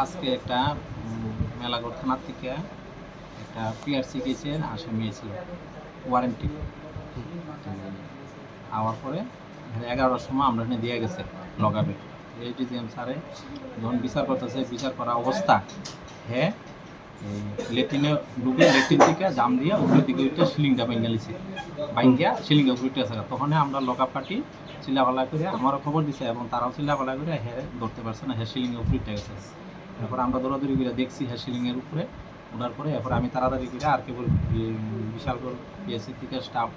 আজকে একটা মেলাগড় থানার থেকে একটা পিআরসি গেছে আসামি এসে ওয়ারেন্টি আওয়ার পরে এগারোটার সময় আমরা দিয়ে গেছে লগাবে এইচডিজিএম স্যারে যখন বিচার করতেছে, বিচার করা অবস্থা হ্যাঁ লেট্রিনে ঢুকে লেট্রিন থেকে জাম দিয়ে উপরের দিকে উঠে সিলিংটা ভেঙে লিছে ভাঙ্গিয়া সিলিংটা উপরে উঠে আছে তখন আমরা লক আপ পার্টি চিল্লাপালা করে আমারও খবর দিছে এবং তারাও চিল্লাপালা করে হ্যাঁ ধরতে পারছে না হ্যাঁ সিলিংয়ে উপরে উঠে গেছে। এরপর আমরা দৌড়াদৌড়ি করে দেখছি হ্যাঁ সিলিংয়ের উপরে ওঠার পরে, এরপর আমি তাড়াতাড়ি করে আর কেবল বিশালগড় পিএসসি থেকে স্টাফ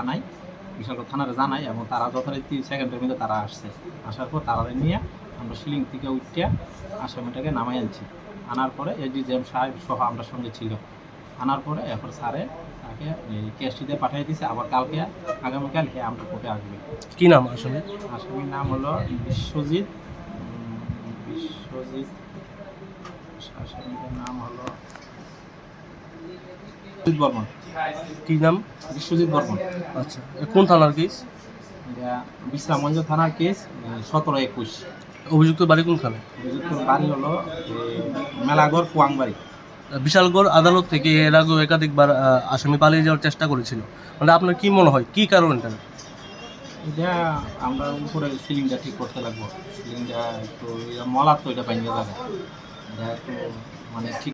আনাই। বিশালগড় থানারে জানাই এবং তারা যথারীতি সেকেন্ডের মধ্যে তারা আসছে। আসার পর তারা নিয়ে আমরা সিলিং থেকে উঠিয়া আসামিটাকে নামাই আনছি। আনার পরে এডি জেম সাহেব সহ আমরা সঙ্গে ছিল। আনার পরে এরপর স্যারে তাকে এই কেসটিতে পাঠিয়ে দিছে। আবার কালকে আগামীকাল হে আমরা কোর্টে আসবে। কি নাম আসলে আসামির নাম হলো বিশ্বজিৎ বিশ্বজিৎ আসামির নাম হলো বিশ্বজিৎ বর্মন। কি নাম? বিশ্বজিৎ বর্মন। আচ্ছা কোন থানার কেস বিশ্রামগঞ্জ থানার কেস সতেরো একুশ। অভিযুক্ত বাড়ি কোনখানে? অভিযুক্ত বাড়ি হলো মেলাগড় কুয়াংবাড়ি। বিশালগড় আদালত থেকে এর আগেও একাধিকবার আসামি পালিয়ে যাওয়ার চেষ্টা করেছিল। মানে আপনার কি মনে হয় কি কারণ এটা? এটা আমরা উপরে সিলিংটা ঠিক করতে লাগবো। সিলিংটা একটু ইয়া মলার তো এটা বাইরে যাবে। এটা একটু মানে ঠিক